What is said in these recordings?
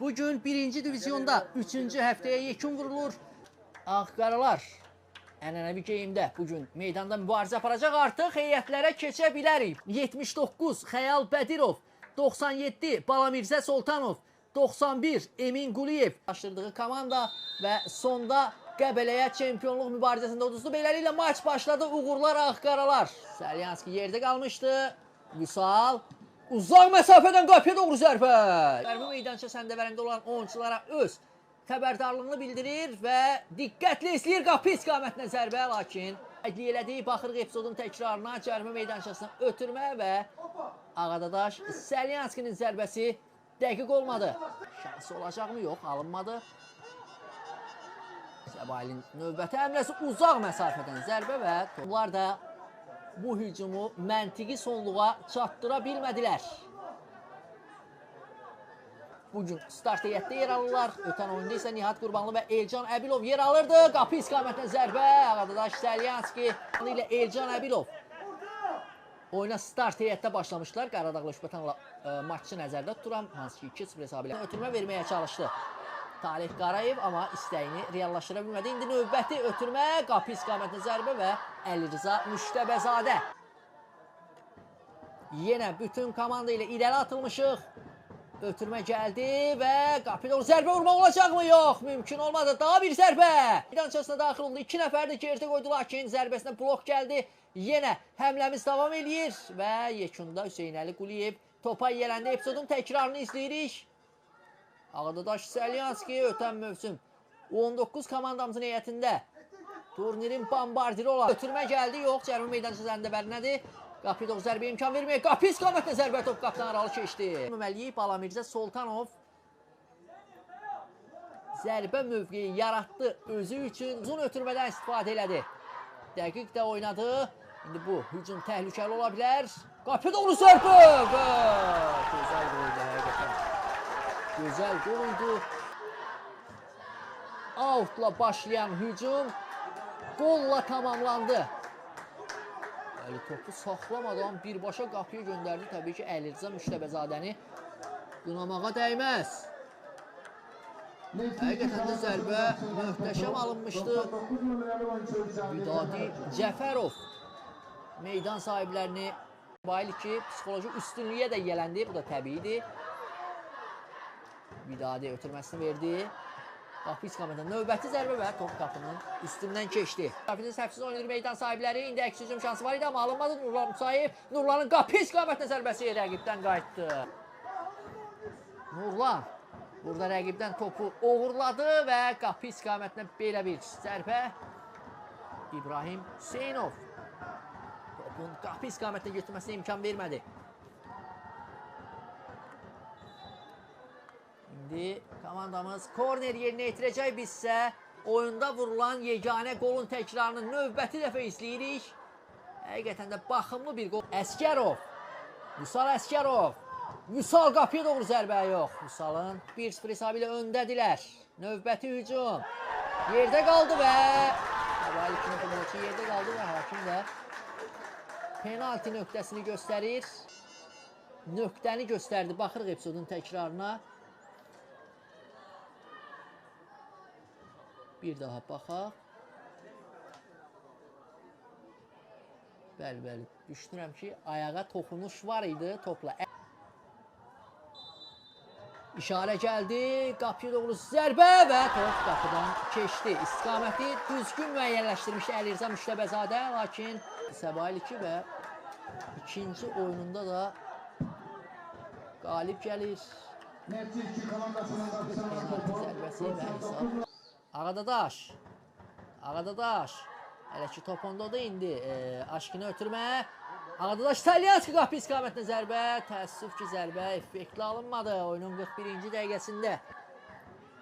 Bugün birinci divizyonda üçüncü həftəyə yekun vurulur. Ağqaralar ənənəvi geyimdə bugün meydanda mübarizə aparacaq. Artıq heyətlərə keçə bilərik. 79 Xəyal Bədirov, 97 Balamirzə Soltanov, 91 Emin Quliyev başladığı komanda və sonda Qəbələyə çempionluq mübarizəsində uduzdu. Beləliklə maç başladı. Uğurlar Ağqaralar. Salyanski yerdə qalmışdı. Vüsal uzaq məsafədən qapıya doğru zərbə. Zərbə meydança səndəvərində olan oyunçulara öz xəbərdarlığını bildirir və diqqətlə izləyir qapı istiqamətinə zərbə, lakin ədli elədiyi baxırıq epizodun təkrarına cərimə meydançasına ötürmə və Ağadadaş Salyanskinin zərbəsi dəqiq olmadı. Şansı olacaqmı? Yox, alınmadı. Səbailin növbəti əmrəsi uzaq məsafədən zərbə və onlar da bu hücumu məntiqi sonluğa çatdıra bilmədilər. Bugün start heyətdə yer alırlar. Ötən oyunda isə Nihat Qurbanlı və Elcan Əbilov yer alırdı. Qapı istiqamətinə zərbə. Ağadadaş Salyanski ilə Elcan Əbilov oyuna start heyətdə başlamışlar. Qaradağlı Şübhətanla e, maçı nəzərdə tuturam. Hansı ki 2-0 hesabı ilə ötürmə verməyə çalışdı. Talih Qarayev amma istəyini reallaşdıra bilmədi. İndi növbəti ötürmə, qapı istiqamətinə zərbə və Əli Rıza Müştəbəzadə. Yenə bütün komanda ilə irəli atılmışıq. Ötürmə gəldi və qapı doğru zərbə vurmaq olacaqmı? Yox, mümkün olmadı. Daha bir zərbə. Meydançasına daxil oldu. 2 nəfər də gerdə qoydu, lakin zərbəsinə blok gəldi. Yenə həmləmiz davam eləyir və yekunda Hüseynəli Quliyev topa yələndə epizodun təkrarını izləyirik. Ağdadaş Salyanski ötən mövsüm 19 komandamızın heyətində turnirin bombardiri olan ötürmə gəldi. Yox, cərmə meydançası zəndəbərinədir. Qapı doğru zərbə imkan verməyək. Qapı istiqamətlə zərbə top qapıdan aralı keçdi. Məliyev Balamirzə Soltanov zərbə mövqeyi yaratdı özü üçün. Uzun ötürmədən istifadə elədi. Dəqiq də oynadı. İndi bu hücum təhlükəli ola bilər. Doğru zərbə gözəl həqiqətən. Gözəl gol idi. Outla başlayan hücum golla tamamlandı. Əli topu saxlamadan birbaşa qapıya göndərdi. Təbii ki, Əlirza Müştəbezadəni qınamağa dəyməz. Həqiqətən də zərbə möhtəşəm alınmışdı. Vidadi Cəfərov meydan sahiblərini Bayıl ki, psixoloji üstünlüyə də yələndi. Bu da təbiidir. Vidadi ötürməsini verdi. Qapı istiqamətində növbəti zərbə və top qapının üstündən keçdi. Qapının səhvsiz oynayır meydan sahibləri. İndi əks hücum şansı var idi amma alınmadı. Nurlan Musayev. Nurlanın qapı istiqamətində zərbəsi rəqibdən qayıtdı. Nurlan burada rəqibdən topu uğurladı və qapı istiqamətinə belə bir zərbə. İbrahim Hüseynov topun qapı istiqamətinə götürməsinə imkan vermədi. İndi komandamız korner yerinə yetirəcək bizsə oyunda vurulan yeganə qolun təkrarını növbəti dəfə izləyirik. Həqiqətən də baxımlı bir qol. Əskərov. Vüsal Əskərov. Vüsal qapıya doğru zərbə yox. Vüsalın 1-0 hesabı ilə öndədilər. Növbəti hücum. Yerdə qaldı və Əvvəl ikinci futbolçu yerdə qaldı və hakim də penalti nöqtəsini göstərir. Nöqtəni göstərdi. Baxırıq epizodun təkrarına. Bir daha baxaq. Bəli, bəli. Düşünürəm ki, ayağa toxunuş var idi topla. İşarə gəldi, qapıya doğru zərbə və top qapıdan keçdi. İstiqaməti düzgün müəyyənləşdirmişdi Əlirza Müştəbəzadə, lakin Səbail 2 və ikinci oyununda da qalib gəlir. Zərbəsi və hesab Ağadadaş. Ağadadaş. Hələ ki top ondadır indi. E, aşkını ötürmə. Ağadadaş Salyanski qapı istiqamətinə zərbə. Təəssüf ki, zərbə effektli alınmadı. Oyunun 41-ci dəqiqəsində.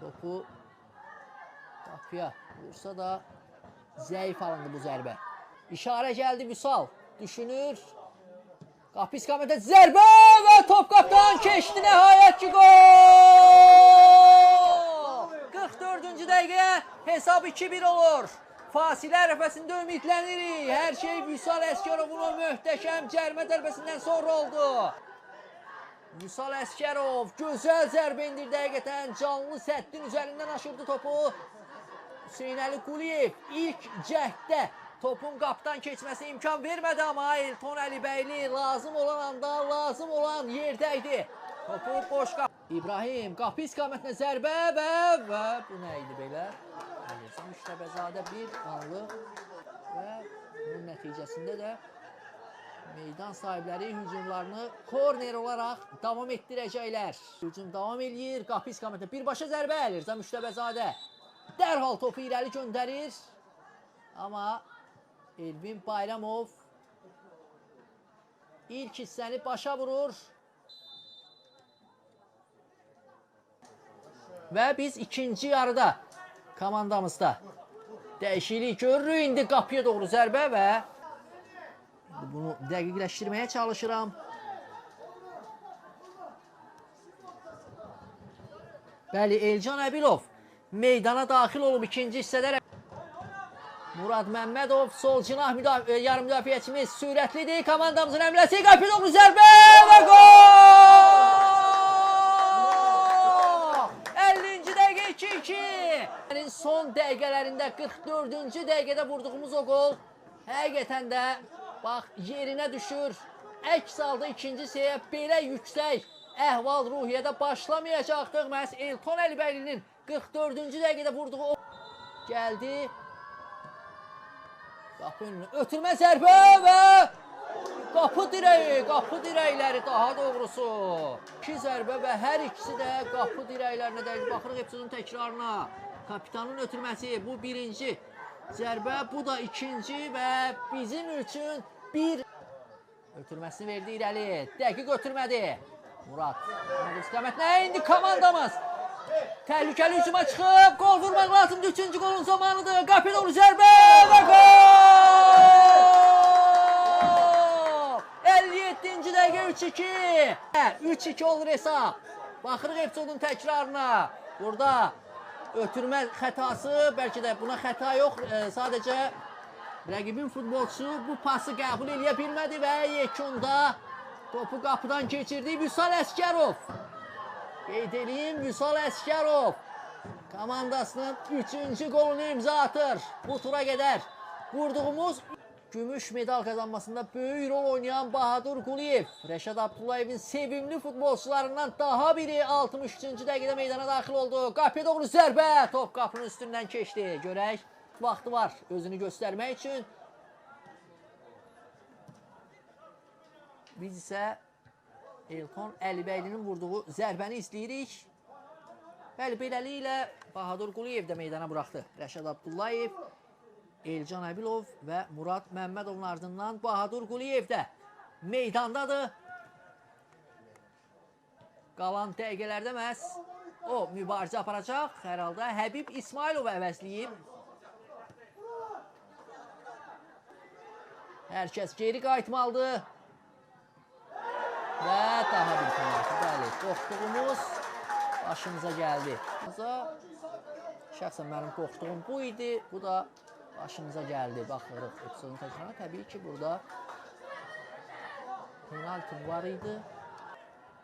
Topu qapıya vursa da zəif alındı bu zərbə. İşarə gəldi Vüsal. Düşünür. Qapı istiqamətində zərbə və top qapıdan keçdi nəhayət ki gol! 44-cü dəqiqə hesab 2-1 olur. Fasilə ərəfəsində ümidlənirik. Hər şey Vüsal Əskərovun o möhtəşəm cərmə dərbəsindən sonra oldu. Vüsal Əskərov gözəl zərbə indirdi həqiqətən. Canlı səddin üzərindən aşırdı topu. Hüseyn Əli Quliyev ilk cəhddə topun qapdan keçməsi imkan vermədi amma Elton Əlibəyli lazım olan anda lazım olan yerdə idi. Topu boş qap. İbrahim qapı istiqamətinə zərbə və və bu nə idi belə? Əlizə Müştəbəzadə bir anlıq və bunun nəticəsində də meydan sahibləri hücumlarını korner olaraq davam etdirəcəklər. Hücum davam eləyir. Qapı istiqamətində birbaşa zərbə Əlirza Müştəbəzadə dərhal topu irəli göndərir. Amma Elvin Bayramov ilk hissəni başa vurur. Və biz ikinci yarıda komandamızda dəyişiklik görürük. İndi qapıya doğru zərbə və bunu dəqiqləşdirməyə çalışıram. Bəli, Elcan Əbilov meydana daxil olub ikinci hissədə. Murad Məmmədov sol cinah müdafiə, yarım müdafiəçimiz sürətlidir. Komandamızın əmləsi qapıya doğru zərbə və gol! 2. Son dəqiqələrində 44-cü dəqiqədə vurduğumuz o qol həqiqətən də bax yerinə düşür. Əks halda ikinci seriyə belə yüksək əhval ruhiyyədə başlamayacaqdıq. Məhz Elton Əlbəylinin 44-cü dəqiqədə vurduğu o gəldi. Qapının ötürmə zərbə və qapı dirəyi, qapı dirəkləri daha doğrusu. İki zərbə və hər ikisi də qapı dirəklərinə dəqiq baxırıq episodun təkrarına. Kapitanın ötürməsi bu birinci zərbə, bu da ikinci və bizim üçün bir ötürməsini verdi irəli. Dəqiq ötürmədi. Murad. Murad istiqamətinə indi komandamız. Təhlükəli hücuma çıxıb qol vurmaq lazımdır. Üçüncü qolun zamanıdır. Qapıya doğru zərbə və gol! 57-ci dəqiqə 3-2. 3-2 olur hesab. Baxırıq episodun təkrarına. Burada ötürmə xətası, bəlkə də buna xəta yox, e, sadəcə rəqibin futbolçusu bu pası qəbul edə bilmədi və yekunda topu qapıdan keçirdi Vüsal Əskərov. Qeyd edeyim Vüsal Əskərov komandasının 3-cü qolunu imza atır. Bu tura qədər vurduğumuz gümüş medal kazanmasında böyük rol oynayan Bahadur Quliyev, Rəşad Abdullayevin sevimli futbolçularından daha biri 63-cü dəqiqədə meydana daxil oldu. Qapıya doğru zərbə, top qapının üstündən keçdi. Görək, vaxtı var özünü göstərmək üçün. Biz isə Elton Əlibəylinin vurduğu zərbəni izləyirik. Bəli, beləliklə Bahadur Quliyev də meydana buraxdı. Rəşad Abdullayev, Elcan Əbilov və Murad Məmmədovun ardından Bahadur Quliyev də meydandadır. Qalan dəqiqələrdə məhz o mübarizə aparacaq. Hər halda Həbib İsmailov əvəzləyib. Hər kəs geri qayıtmalıdır. Və daha bir penaltı. Bəli, qorxduğumuz başımıza gəldi. Şəxsən mənim qorxduğum bu idi. Bu da başımıza gəldi. Baxırıq epizodun təkrarına. Təbii ki, burada penaltı var idi.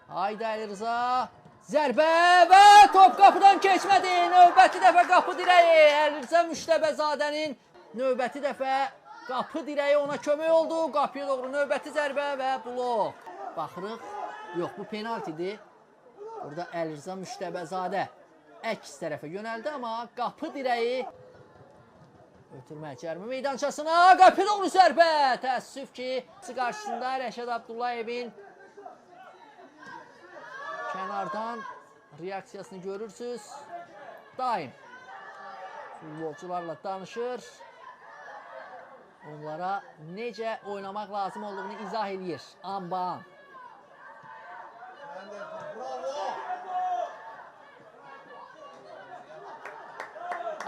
Haydi Ali Rıza. Zərbə və top qapıdan keçmədi. Növbəti dəfə qapı dirəyi. Ali Rıza Müştəbezadənin növbəti dəfə qapı dirəyi ona kömək oldu. Qapıya doğru növbəti zərbə və blok. Baxırıq. Yox, bu penaltidir. Burada Əlirza Müştəbəzadə əks tərəfə yönəldi, amma qapı dirəyi ötürmə cərmə meydançasına qapı doğru zərbə. Təəssüf ki, qarşısında Rəşad Abdullayevin kənardan reaksiyasını görürsüz. Daim futbolçularla danışır. Onlara necə oynamaq lazım olduğunu izah eləyir. Anban.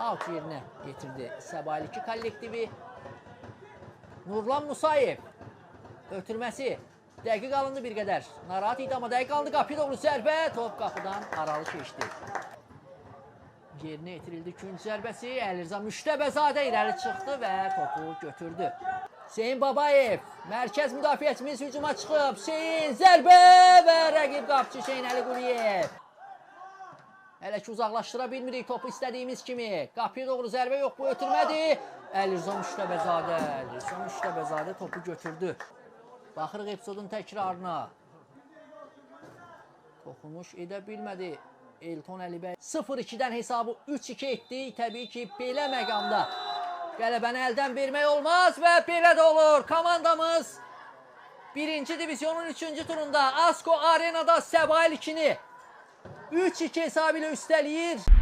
Out yerinə getirdi Səbailiki kollektivi. Nurlan Musayev ötürməsi. Dəqiq alındı bir qədər. Narahat idi amma dəqiq alındı. Qapıya doğru zərbə. Top qapıdan aralı keçdi. Yerinə yetirildi ikinci zərbəsi. Əlirza Müştəbəzadə irəli çıxdı və topu götürdü. Hüseyin Babayev, mərkəz müdafiəçimiz hücuma çıxıb. Hüseyin zərbə və rəqib qapıcı Hüseyin Əli Quliyev. Hələ ki uzaqlaşdıra bilmirik topu istədiyimiz kimi. Qapıya doğru zərbə yox, bu ötürmədi. Əlizon Müştəbəzadə, Əlizon Müştəbəzadə topu götürdü. Baxırıq epizodun təkrarına. Toxunuş edə bilmədi. Elton Əlibəy 0-2-dən hesabı 3-2 etdi. Təbii ki, belə məqamda qələbəni əldən vermək olmaz və belə də olur. Komandamız 1-ci divizyonun 3-cü turunda Asko Arenada Səbail 2-ni 3-2 hesabı ilə üstələyir.